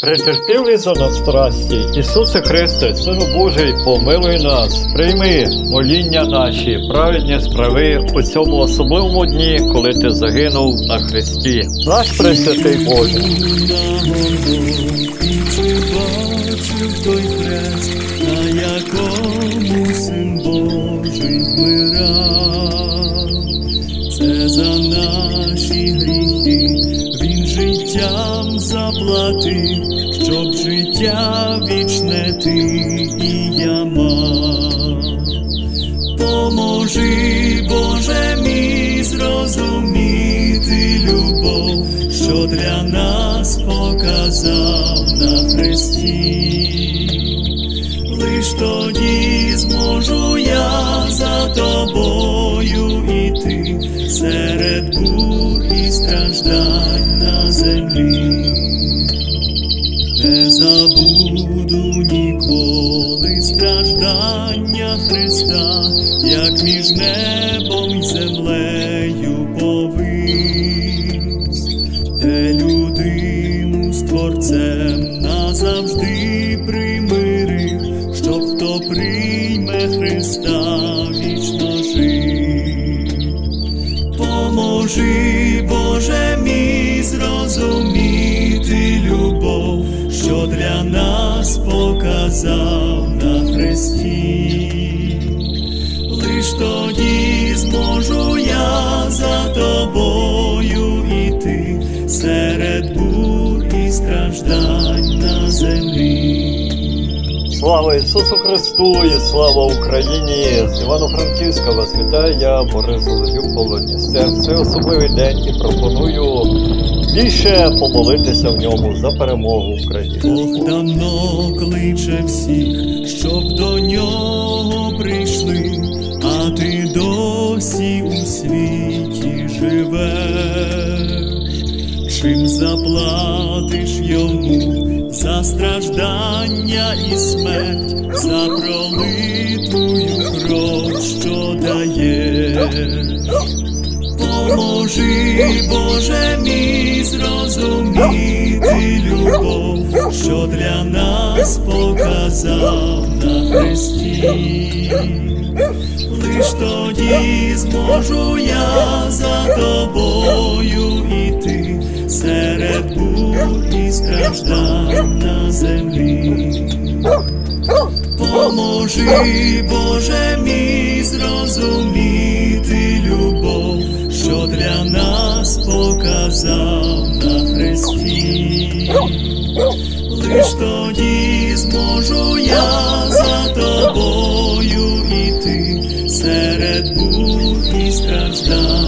Претерпілий за страсті, Ісусе Христе, Сину Божий, помилуй нас, прийми моління наші, праведні справи у цьому особливому дні, коли ти загинув на Христі. Наш Пресвятий Боже, на якому син Божий вмирав? Це за наші гріхи життям заплатив, щоб життя вічне ти і я мав. Поможи, Боже мій, зрозуміти любов, що для нас показав на хресті. Страждань на землі. Не забуду ніколи страждання Христа, як між небом і землею повис, де людину з Творцем назавжди примирив, щоб хто прийме Христа вічно жив. Поможи, Боже мій, зрозуміти любов, що для нас показав на хресті. Лиш тоді слава Ісусу Христу і слава Україні! З Івано-Франківська вас вітаю я, Борис Голодюк, Полоністер. Це особливий день і пропоную більше помолитися в ньому за перемогу України. Бог давно кличе всіх, щоб до нього прийшли, а ти досі у світі живеш. Чим заплатиш йому за страждання і смерть, за пролитую кров, що даєш. Поможи, Боже мій, зрозуміти любов, що для нас показав на хресті. Лиш тоді зможу я за тобою іти серед і страждань на землі. Поможи, Боже мій, зрозуміти любов, що для нас показав на хресті. Лиш тоді зможу я за тобою іти серед бур і страждань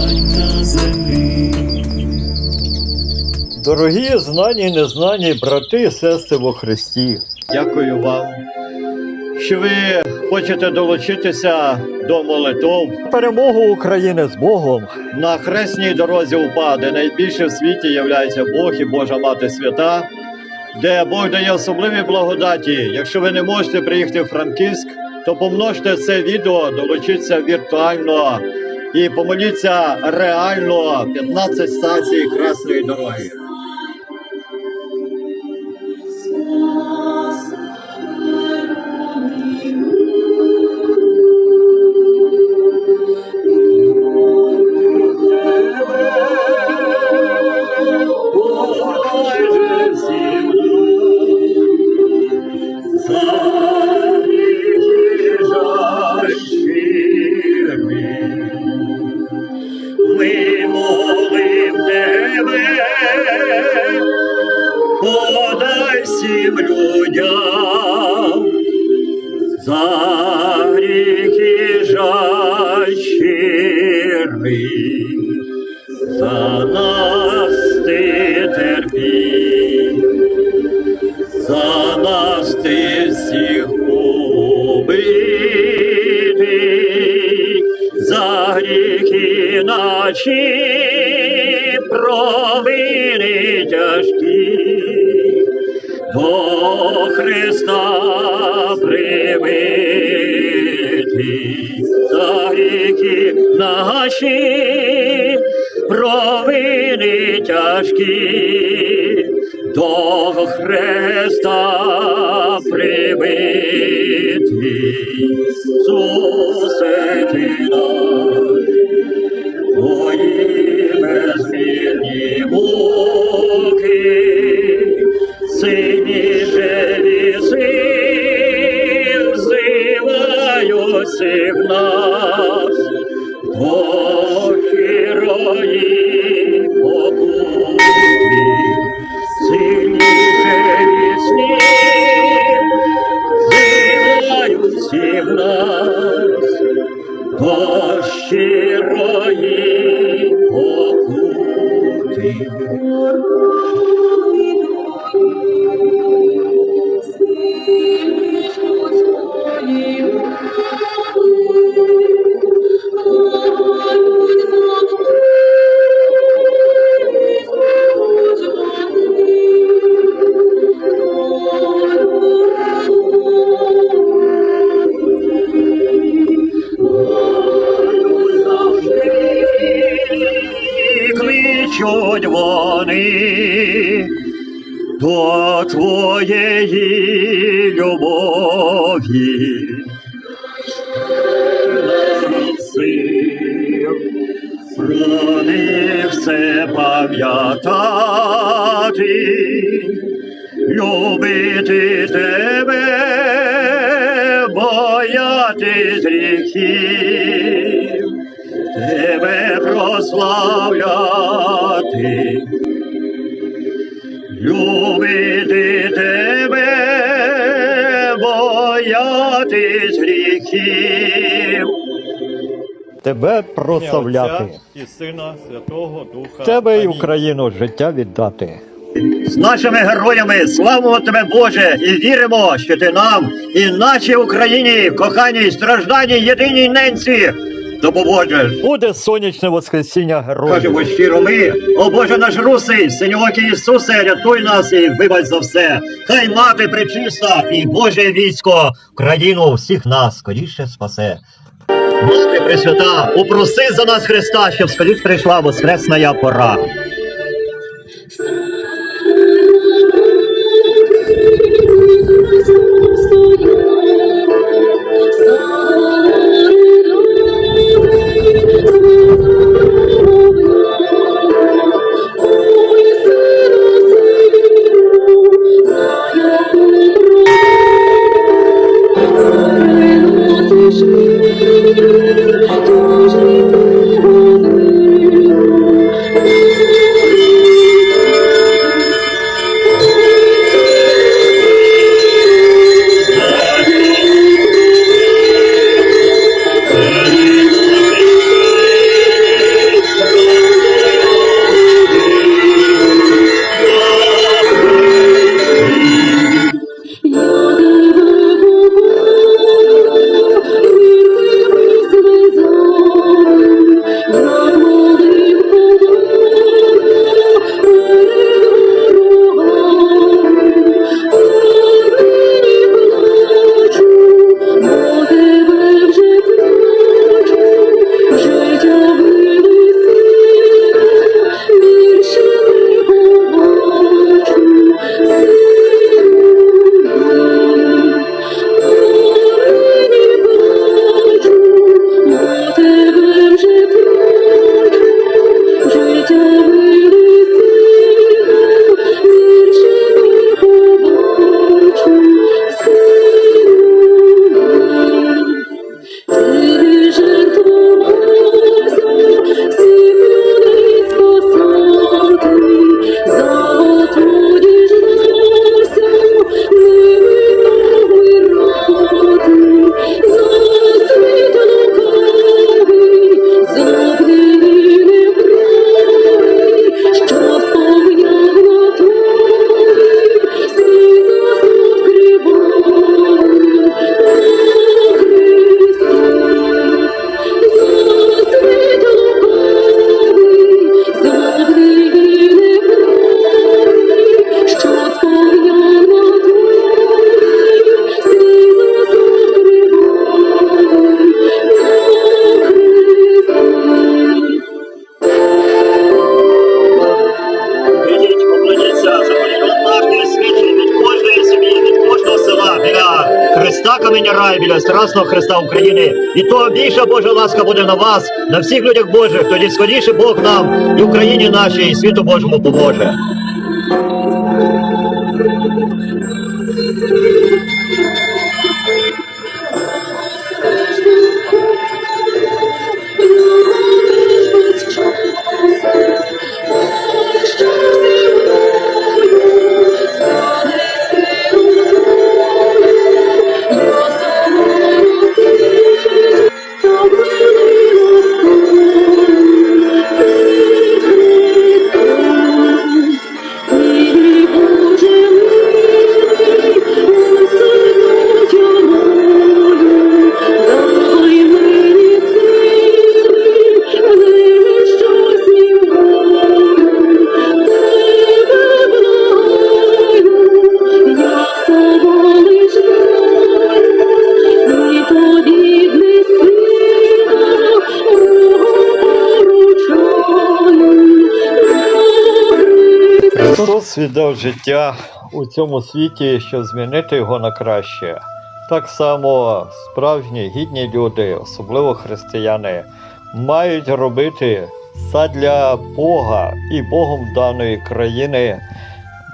Дорогі знані і незнані брати і сестри во Христі, дякую вам, що ви хочете долучитися до молитов. Перемогу України з Богом на хресній дорозі УПА, де найбільше в світі являється Бог і Божа Мати Свята, де Бог дає особливі благодаті. Якщо ви не можете приїхати в Франківськ, то помножте це відео, долучіться віртуально і помоліться реально 15 станцій Красної дороги. Провини тяжкі, до Христа прибитий, за гріхи наші провини тяжкі, до Христа прибитий, Ісусе ти щирої покути. Кличуть вони до твоєї любові. Про все пам'ятати, любити тебе, боятись гріхів, тебе прославляти, любити тебе, боятись гріхів. Тебе прославляти, і Сина Святого Духа. тебе і Україну життя віддати. з нашими героями. Славимо тебе, Боже, і віримо, що ти нам і нашій Україні, коханій, стражданій, єдиній ненці допоможеш. Буде сонячне воскресіння героїв. Кажемо щиро ми, о Боже наш русий, синьокий Ісусе, рятуй нас і вибач за все. Хай мати причиста і Боже військо, країну всіх нас скоріше спасе. Мати Пресвята, упроси за нас Христа, щоб скоріше прийшла воскресна пора. Камені рай біля Страсного Христа України. І то більша Божа ласка буде на вас, на всіх людях Божих. Тоді скоріше Бог нам і Україні нашій, і світу Божому поможе. Віддав життя у цьому світі, щоб змінити його на краще. Так само справжні гідні люди, особливо християни, мають робити задля Бога і Богом даної країни,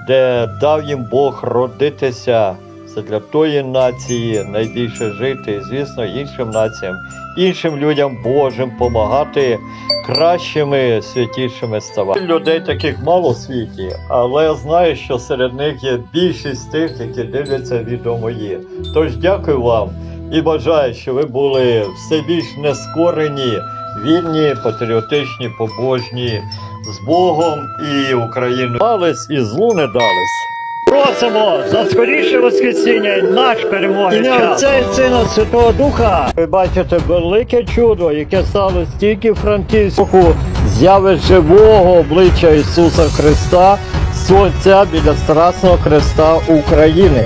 де дав їм Бог родитися задля тої нації найбільше жити, і, звісно, іншим націям, іншим людям Божим помагати кращими, святішими ставати. Людей таких мало в світі, але я знаю, що серед них є більшість тих, які дивляться відео мої. Тож дякую вам і бажаю, що ви були все більш нескорені, вільні, патріотичні, побожні з Богом і Україною. Дались і злу не дались. Просимо за скоріше воскресіння наш перемоги. Ім'я Отця і Сина Святого Духа. Ви бачите велике чудо, яке стало стільки франківську зяви живого обличчя Ісуса Христа, Сонця біля Страсного Христа України.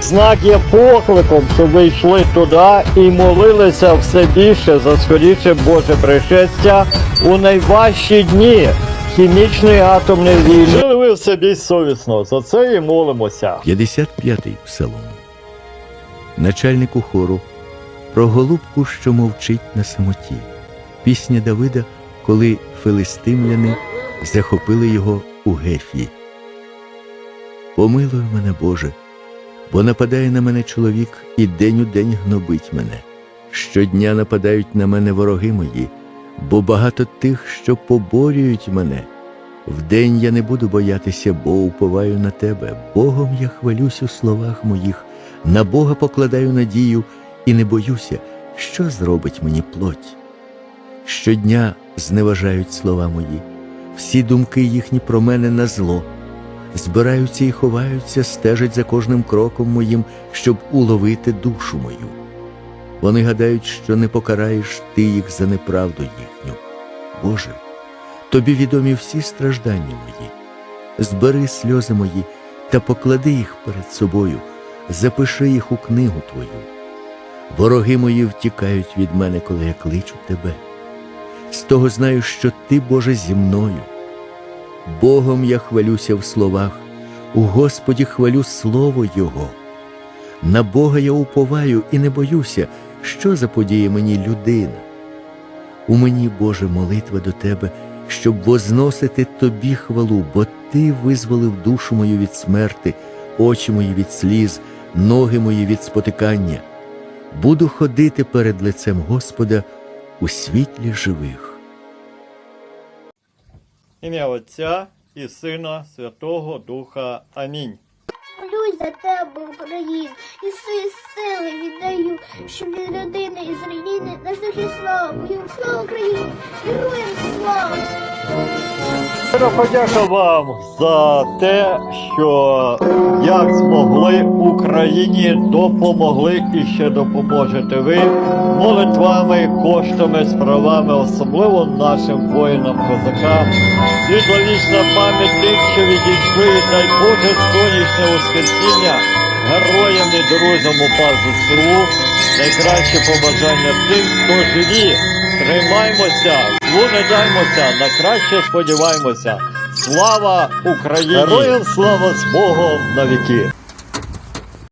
Знак є покликом, щоб ви йшли туди і молилися все більше за скоріше Боже пришестя у найважчі дні хімічної атомної війни. Жили ви все більш совісно, за це і молимося. 55-й псалом. Начальнику хору про голубку, що мовчить на самоті. Пісня Давида, коли филистимляни захопили його у Гефі. Помилуй мене, Боже, бо нападає на мене чоловік і день у день гнобить мене. Щодня нападають на мене вороги мої, бо багато тих, що поборюють мене. Вдень я не буду боятися, бо уповаю на тебе. Богом я хвалюсь у словах моїх, на Бога покладаю надію і не боюся, що зробить мені плоть. Щодня зневажають слова мої, всі думки їхні про мене на зло. Збираються і ховаються, стежать за кожним кроком моїм, щоб уловити душу мою. Вони гадають, що не покараєш ти їх за неправду їхню. Боже, тобі відомі всі страждання мої. Збери сльози мої та поклади їх перед собою, запиши їх у книгу твою. Вороги мої втікають від мене, коли я кличу тебе. З того знаю, що ти, Боже, зі мною. Богом я хвалюся в словах, у Господі хвалю слово Його. На Бога я уповаю і не боюся, що заподіє мені людина. У мені, Боже, молитва до Тебе, щоб возносити Тобі хвалу, бо Ти визволив душу мою від смерти, очі мої від сліз, ноги мої від спотикання. Буду ходити перед лицем Господа у світлі живих. Ім'я Отця і Сина Святого Духа. Амінь. Молюсь за тебе, Україна, і свої сили віддаю, щоб від родини і з країни наш духі. Слава Україні! Героям слава! Щиро подяка вам за те, що як змогли Україні допомогли і ще допоможете ви молитвами, коштами, справами, особливо нашим воїнам козакам. Світловічна пам'ять тих, що відійшли, дай Боже сонячне воскресіння героям і друзям УПА ЗСУ. Найкраще побажання тим, хто живі. Тримаймося, злу на краще сподіваємося. Слава Україні! Героям слава з Богом на віки!